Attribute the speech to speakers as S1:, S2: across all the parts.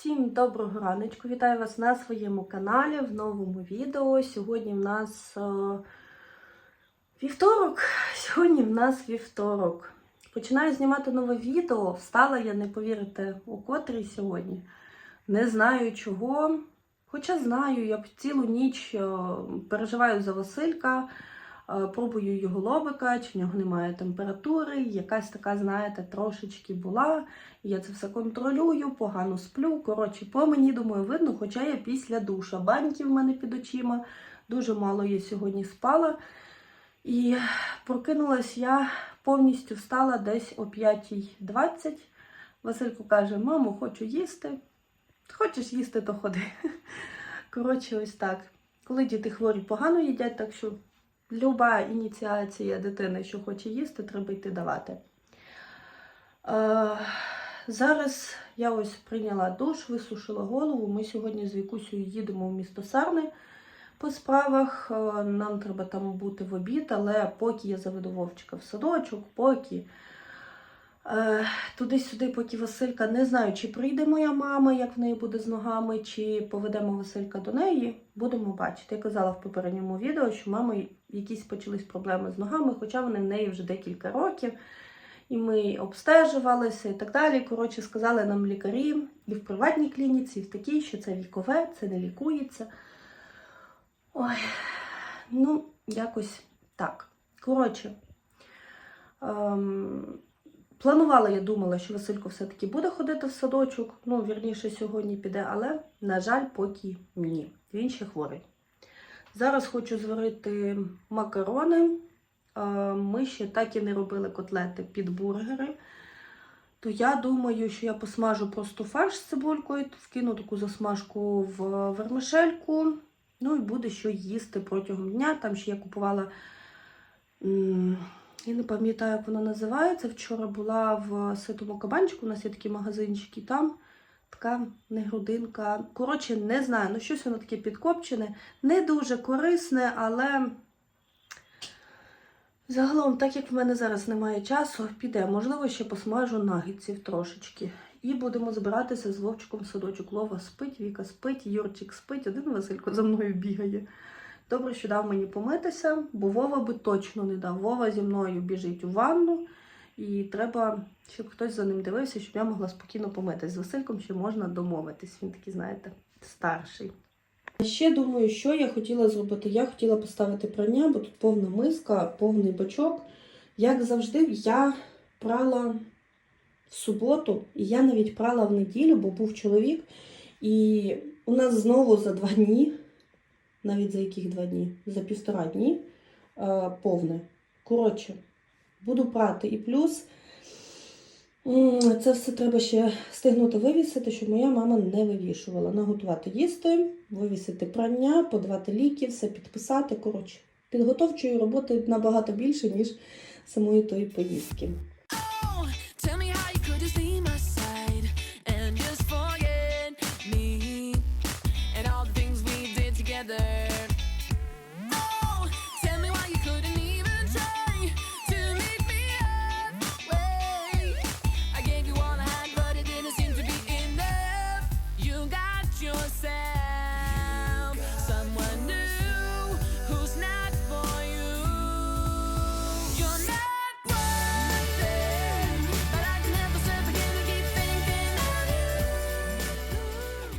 S1: Всім доброго раночку! Вітаю вас на своєму каналі в новому відео. Сьогодні в нас е, вівторок. Сьогодні в нас вівторок. Починаю знімати нове відео. Встала я, не повірите, у котрій сьогодні. Не знаю чого. Хоча знаю, я цілу ніч е, переживаю за Василька. Е, Пробую його лобика, чи в нього немає температури, якась така, знаєте, трошечки була. Я це все контролюю, погано сплю. Коротше, по мені думаю, видно, хоча я після душа. Баньки в мене під очима. Дуже мало я сьогодні спала. І прокинулась я повністю встала десь о 5.20. Василько каже: мамо, хочу їсти. Хочеш їсти, то ходи. Коротше, ось так. Коли діти хворі погано їдять, так що люба ініціація дитини, що хоче їсти, треба йти давати. Е, зараз я ось прийняла душ, висушила голову. Ми сьогодні з Вікусею їдемо в місто Сарни по справах. Е, Нам треба там бути в обід, але поки я заведу Вовчика в садочок, поки туди-сюди, поки Василька, не знаю, чи прийде моя мама, як в неї буде з ногами, чи поведемо Василька до неї, будемо бачити. Я казала в попередньому відео, що мами якісь почались проблеми з ногами, хоча вони в неї вже декілька років. І ми обстежувалися і так далі. Коротше, сказали нам лікарі і в приватній клініці, і в такій, що це вікове, це не лікується. Ой, ну, якось так. Коротше, ем, планувала, я думала, що Василько все-таки буде ходити в садочок. Ну, вірніше, сьогодні піде, але, на жаль, поки ні. Він ще хворий. Зараз хочу зварити макарони. Ми ще так і не робили котлети під бургери. То я думаю, що я посмажу просто фарш з цибулькою, вкину таку засмажку в вермишельку. Ну і буде що їсти протягом дня. Там ще я купувала, я не пам'ятаю, як воно називається. Вчора була в ситому кабанчику, у нас є такі магазинчики, там така не грудинка. Коротше, не знаю, ну щось воно таке підкопчене. Не дуже корисне, але загалом, так як в мене зараз немає часу, піде. Можливо, ще посмажу нагідців трошечки. І будемо збиратися з Вовчиком в садочок. Лова спить, Віка спить, Юрчик спить, один Василько за мною бігає. Добре, що дав мені помитися, бо Вова би точно не дав. Вова зі мною біжить у ванну, і треба, щоб хтось за ним дивився, щоб я могла спокійно помитись. З Васильком ще можна домовитись. Він такий, знаєте, старший. Ще думаю, що я хотіла зробити. Я хотіла поставити прання, бо тут повна миска, повний бачок. Як завжди, я прала в суботу, і я навіть прала в неділю, бо був чоловік. І у нас знову за два дні, навіть за яких два дні, за півтора дні е, повне. Коротше, буду прати. І плюс це все треба ще встигнути вивісити, щоб моя мама не вивішувала. Наготувати їсти, вивісити прання, подавати ліки, все підписати. Коротше, підготовчої роботи набагато більше, ніж самої тої поїздки.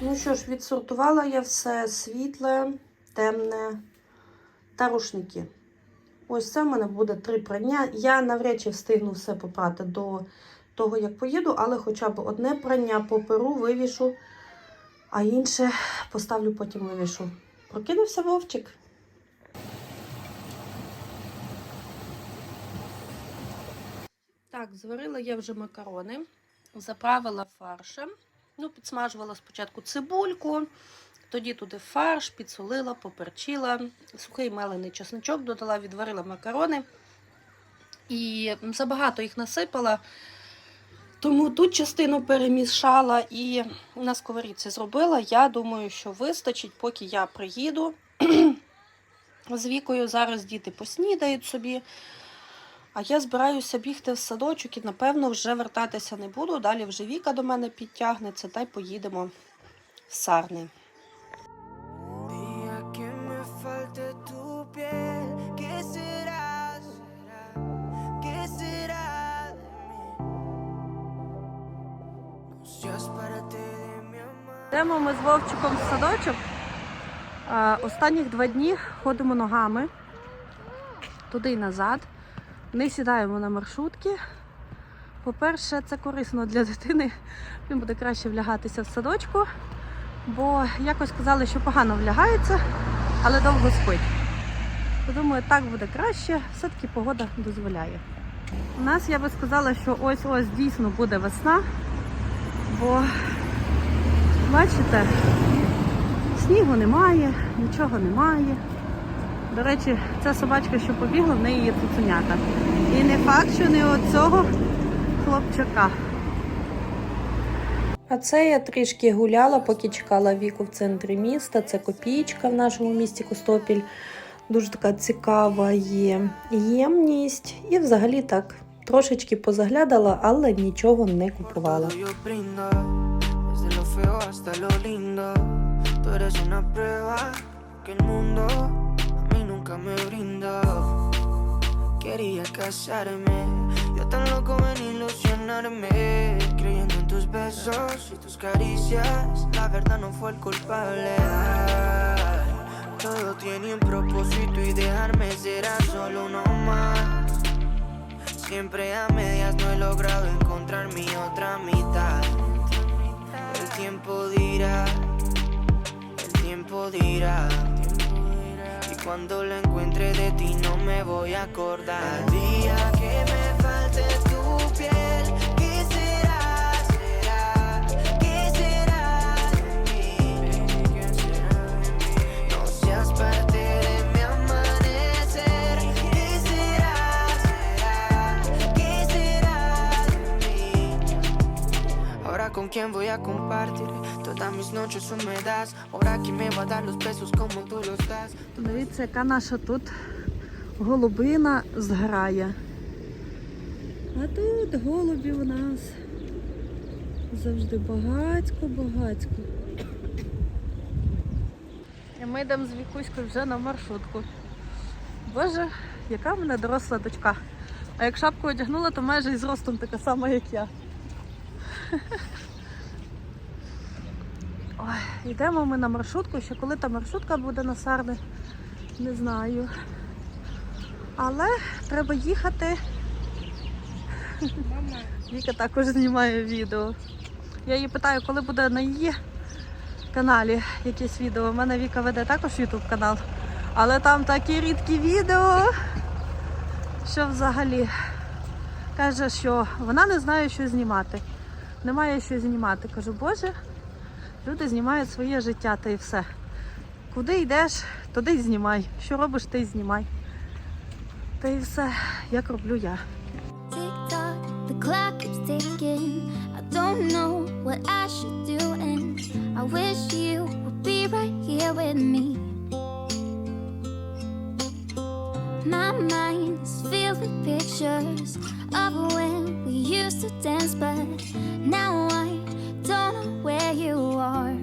S1: Ну що ж, відсортувала я все світле, темне та рушники. Ось це в мене буде три прання. Я навряд чи встигну все попрати до того, як поїду, але хоча б одне прання поперу, вивішу, а інше поставлю потім вивішу. Прокинувся вовчик. Так, зварила я вже макарони, заправила фаршем. Ну, підсмажувала спочатку цибульку, тоді туди фарш, підсолила, поперчила, сухий мелений чесничок додала, відварила макарони. І забагато їх насипала. Тому тут частину перемішала і на сковорідці зробила. Я думаю, що вистачить, поки я приїду з вікою. Зараз діти поснідають собі. А я збираюся бігти в садочок і, напевно, вже вертатися не буду. Далі вже Віка до мене підтягнеться та й поїдемо в Сарни. Йдемо ми з Вовчиком в садочок. Останніх два дні ходимо ногами туди й назад. Не сідаємо на маршрутки. По-перше, це корисно для дитини. Він буде краще влягатися в садочку, бо якось казали, що погано влягається, але довго спить. Думаю, так буде краще, все-таки погода дозволяє. У нас я би сказала, що ось-ось дійсно буде весна, бо Бачите, снігу немає, нічого немає. До речі, ця собачка, що побігла, в неї є цуценята. І не факт, що не от цього хлопчака. А це я трішки гуляла, поки чекала віку в центрі міста. Це копійка в нашому місті Костопіль. Дуже така цікава є ємність. І взагалі так трошечки позаглядала, але нічого не купувала.
S2: Feo hasta lo lindo. Tú eres una prueba que el mundo a mí nunca me brindó. Quería casarme, yo tan loco en ilusionarme, creyendo en tus besos y tus caricias. La verdad no fue el culpable. Todo tiene un propósito y dejarme será solo uno más. Siempre a medias no he logrado encontrar mi otra mitad. Tiempo dirá, el tiempo dirá. Y cuando la encuentre de ti no me voy a acordar. Compartir todas mis noches húmedas. Ahora quién me va a dar los besos como tú.
S1: Дивіться, яка наша тут голубина зграє. А тут голубів у нас завжди багацько-багацько. І ми йдемо з Вікуською вже на маршрутку. Боже, яка в мене доросла дочка. А як шапку одягнула, то майже і зростом така сама, як я. Йдемо ми на маршрутку, ще коли та маршрутка буде на Сарни, не знаю. Але треба їхати. Віка також знімає відео. Я її питаю, коли буде на її каналі якесь відео. У мене Віка веде також YouTube канал. Але там такі рідкі відео, що взагалі каже, що вона не знає, що знімати. Немає що знімати. Кажу, Боже, люди знімають своє життя та і все. Куди йдеш, туди й знімай. Що робиш, ти й знімай. Та і все, як роблю я.
S3: My mind is filled with pictures of when we used to dance, but now I don't know where you are.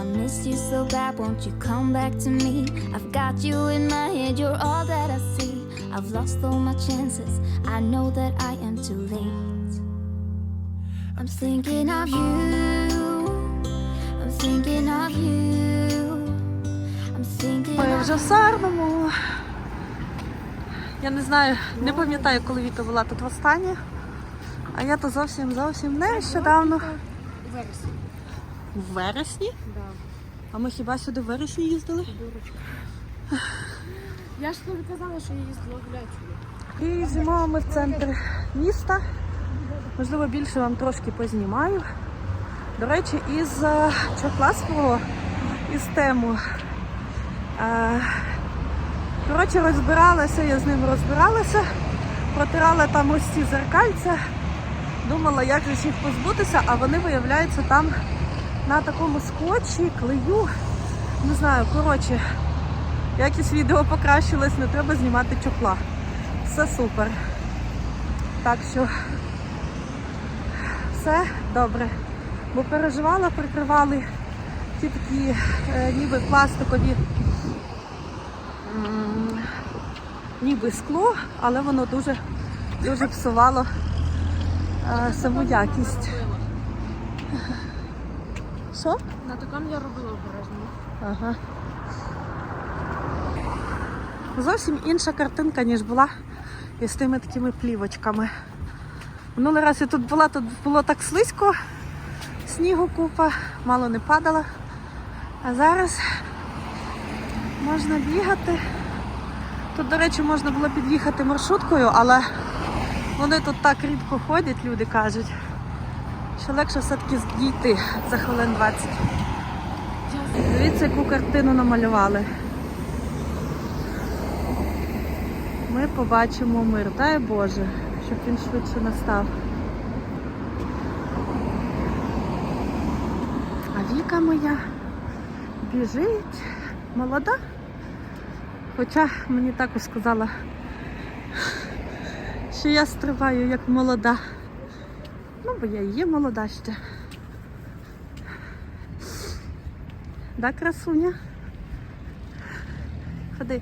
S3: I miss you so bad, won't you come back to me? I've got you in my head, you're all that I see. I've lost all my chances, I know that I am too late. I'm thinking of you, I'm thinking of you, I'm thinking
S1: Ми вже в Сарному. Я не знаю, не пам'ятаю, коли Віка була тут востаннє. А я то зовсім зовсім нещодавно. В вересні? А ми хіба сюди в вересні їздили?
S4: Я ж тобі казала, що я їздила гуляти.
S1: І зимою ми в центр міста. Можливо, більше вам трошки познімаю. До речі, із е, Чокласового, із тему. Е, Коротше, розбиралася, я з ним розбиралася, протирала там ось ці зеркальця, думала, як же їх позбутися, а вони виявляються там на такому скотчі, клею. Не знаю, коротше, Якість відео покращилась, не треба знімати чохла. Все супер. Так що все добре. Бо переживала, прикривали ті такі е, ніби пластикові, ніби скло, але воно дуже, дуже псувало е, саму якість. Що?
S4: На такому я робила обережно.
S1: Ага. Зовсім інша картинка, ніж була із тими такими плівочками. Минулий раз я тут була, тут було так слизько, снігу купа, мало не падало. А зараз можна бігати. Тут, до речі, можна було під'їхати маршруткою, але вони тут так рідко ходять, люди кажуть, що легше все-таки дійти за хвилин 20. Дивіться, яку картину намалювали. Ми побачимо мир. Дай Боже, щоб він швидше настав. А Віка моя біжить, молода. Хоча мені також сказала, що я стрибаю як молода. Ну, бо я і є молода ще. Да, красуня? Ходи.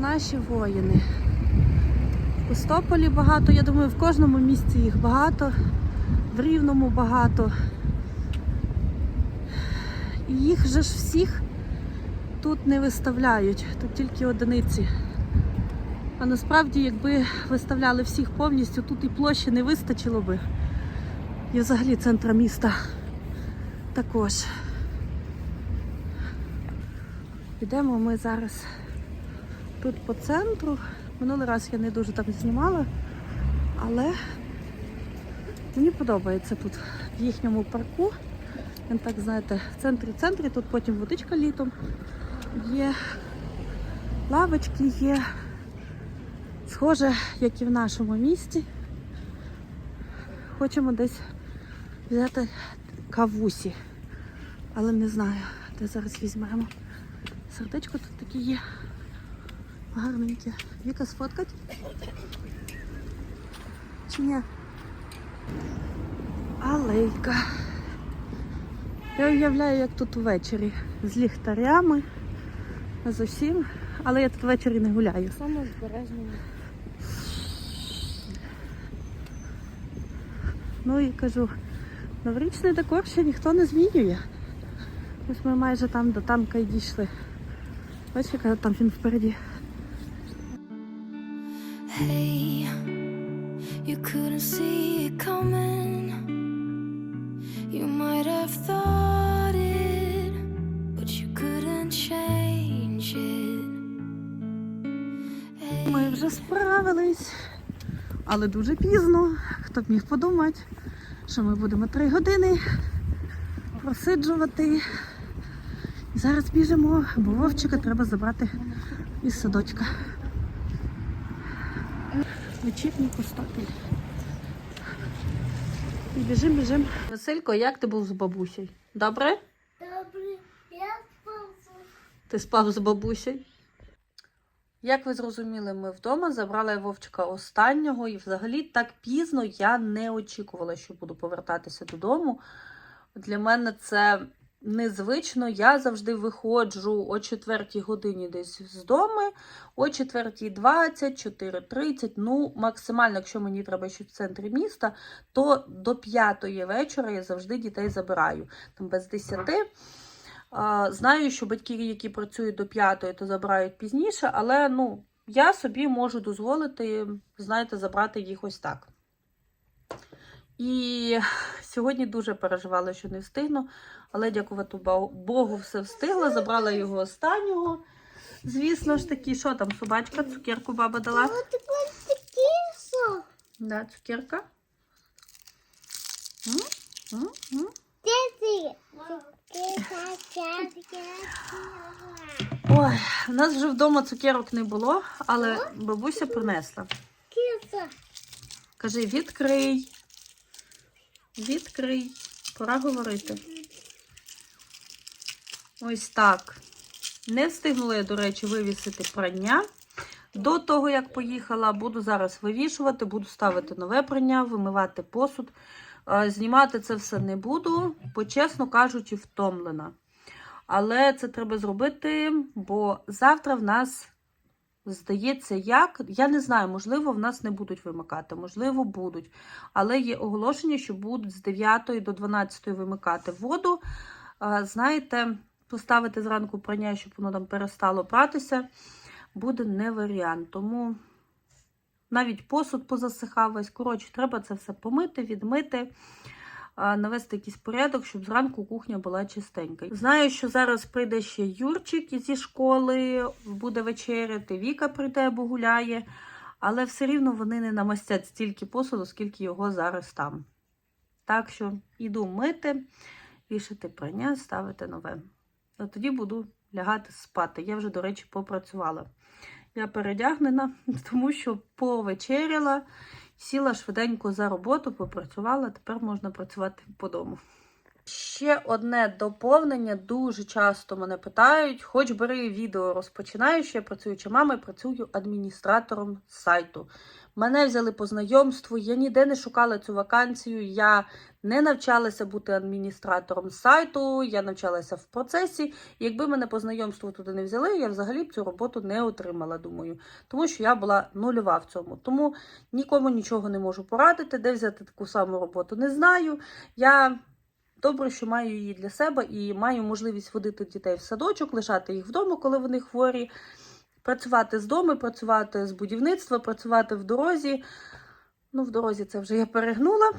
S1: Наші воїни. В Костополі багато, я думаю, в кожному місці їх багато, в Рівному багато. І їх же ж всіх тут не виставляють, тут тільки одиниці. А насправді, якби виставляли всіх повністю, тут і площі не вистачило би. І взагалі центра міста також. Підемо ми зараз тут по центру. Минулий раз я не дуже там знімала, але мені подобається тут в їхньому парку. Він так, знаєте, в центрі центрі, тут потім водичка літом є, лавочки є. Схоже, як і в нашому місті. Хочемо десь взяти кавусі. Але не знаю, де зараз візьмемо. Сердечко тут таке є. Гарненьке. Віка сфоткать? Чи ні? Алейка. Я уявляю, як тут ввечері. З ліхтарями, з усім. Але я тут ввечері не гуляю.
S4: Саме збережно.
S1: Ну і кажу, новорічний декор ще ніхто не змінює. Ось ми майже там до танка й дійшли. Бачиш, яка там він впереді.
S3: Hey, you couldn't see it coming. You might have thought it, but you couldn't change it. Hey,
S1: Ми вже справились, але дуже пізно. Хто б міг подумати, що ми будемо три години просиджувати. І зараз біжимо, бо Вовчика треба забрати із садочка. Вечірній Костопіль. І біжим, біжим. Василько, як ти був з бабусею? Добре?
S5: Добре, я спав.
S1: Ти спав з бабусею? Як ви зрозуміли, ми вдома забрали Вовчика останнього, і взагалі так пізно я не очікувала, що буду повертатися додому. Для мене це незвично. Я завжди виходжу о 4 годині десь з дому, о 4.20, 4.30. Ну, максимально, якщо мені треба ще в центрі міста, то до 5 вечора я завжди дітей забираю. Там без 10. Знаю, що батьки, які працюють до п'ятої, то забирають пізніше, але ну, я собі можу дозволити, знаєте, забрати їх ось так. І сьогодні дуже переживала, що не встигну, але дякувати Богу, все встигла. Забрала його останнього. Звісно ж таки, що там, собачка, цукерку баба дала? Да, цукерка. М? М? М?
S5: Ти?
S1: Ой, у нас вже вдома цукерок не було, але бабуся принесла. Кажи, відкрий. Відкрий. Пора говорити. Ось так. Не встигнула я, до речі, вивісити прання. До того, як поїхала, буду зараз вивішувати, буду ставити нове прання, вимивати посуд. Знімати це все не буду, бо, чесно кажучи, втомлена. Але це треба зробити, бо завтра в нас, здається, як. Я не знаю, можливо, в нас не будуть вимикати, можливо, будуть. Але є оголошення, що будуть з 9 до 12 вимикати воду. Знаєте, поставити зранку прання, щоб воно там перестало пратися, буде не варіант. Тому навіть посуд позасихав весь. Коротше, треба це все помити, відмити, навести якийсь порядок, щоб зранку кухня була чистенька. Знаю, що зараз прийде ще Юрчик зі школи, буде вечеряти, Віка прийде, бо гуляє, але все рівно вони не намастять стільки посуду, скільки його зараз там. Так що іду мити, вішати прання, ставити нове. А тоді буду лягати спати. Я вже, до речі, попрацювала. Я передягнена, тому що повечеряла, сіла швиденько за роботу, попрацювала, тепер можна працювати по дому. Ще одне доповнення. Дуже часто мене питають, хоч бери відео розпочинаю, я працююча мама працюю адміністратором сайту. Мене взяли по знайомству, я ніде не шукала цю вакансію, я не навчалася бути адміністратором сайту, я навчалася в процесі. Якби мене по знайомству туди не взяли, я взагалі б цю роботу не отримала, думаю. Тому що я була нульова в цьому. Тому нікому нічого не можу порадити, де взяти таку саму роботу, не знаю. Я добре, що маю її для себе і маю можливість водити дітей в садочок, лишати їх вдома, коли вони хворі, працювати з дому, працювати з будівництва, працювати в дорозі. Ну, в дорозі це вже я перегнула.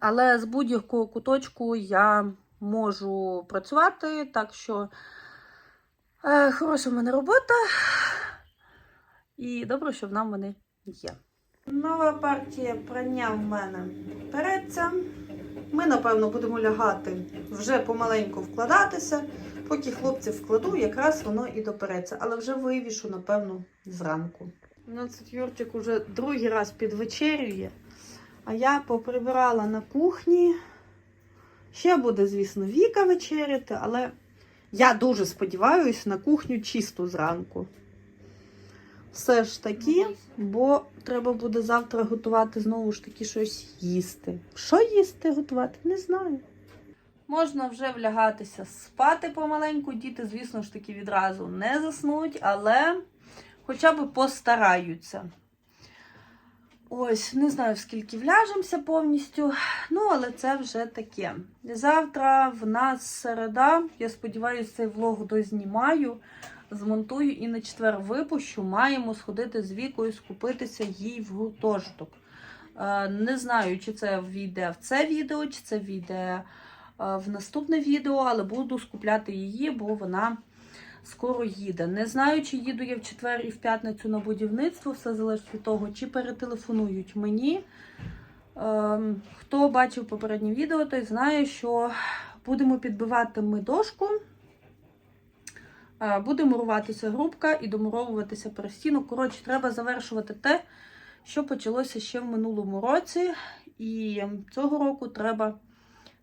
S1: Але з будь-якого куточку я можу працювати, так що е, хороша в мене робота. І добре, що вона в мене є. Нова партія прання в мене переться. Ми, напевно, будемо лягати вже помаленьку вкладатися. Поки хлопців вкладу, якраз воно і допереться. Але вже вивішу, напевно, зранку. Ну, це Юрчик уже другий раз підвечерює. А я поприбирала на кухні. Ще буде, звісно, Віка вечеряти, але я дуже сподіваюся на кухню чисту зранку. Все ж таки, бо треба буде завтра готувати знову ж таки щось їсти. Що їсти готувати? Не знаю. Можна вже влягатися спати помаленьку. Діти, звісно ж таки, відразу не заснуть, але хоча б постараються. Ось, не знаю, скільки вляжемося повністю. Ну, але це вже таке. Завтра в нас середа. Я сподіваюся, цей влог дознімаю, змонтую і на четвер випущу. Маємо сходити з вікою, скупитися їй в гуртожиток. Е, Не знаю, чи це війде в це відео, чи це війде е, в наступне відео, але буду скупляти її, бо вона скоро їде. Не знаю, чи їду я в четвер і в п'ятницю на будівництво, все залежить від того, чи перетелефонують мені. Ем, Хто бачив попереднє відео, той знає, що будемо підбивати ми дошку, буде муруватися грубка і домуровуватися перестіну. Коротше, треба завершувати те, що почалося ще в минулому році, і цього року треба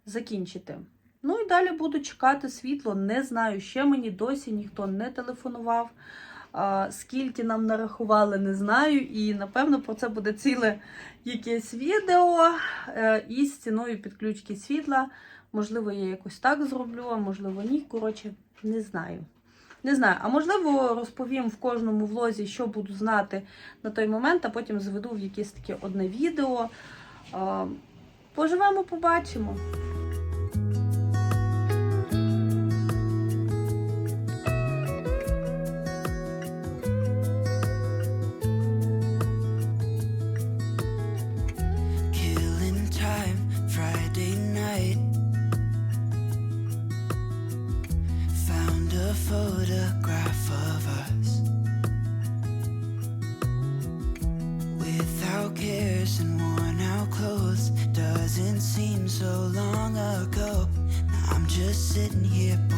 S1: закінчити. Ну і далі буду чекати світло. Не знаю, ще мені досі ніхто не телефонував. Скільки нам нарахували, не знаю. І напевно про це буде ціле якесь відео е, із ціною підключки світла. Можливо, я якось так зроблю, а можливо, ні. Коротше, не знаю. Не знаю, а можливо, розповім в кожному влозі, що буду знати на той момент, а потім зведу в якесь таке одне відео. Поживемо, побачимо.
S2: Sitting here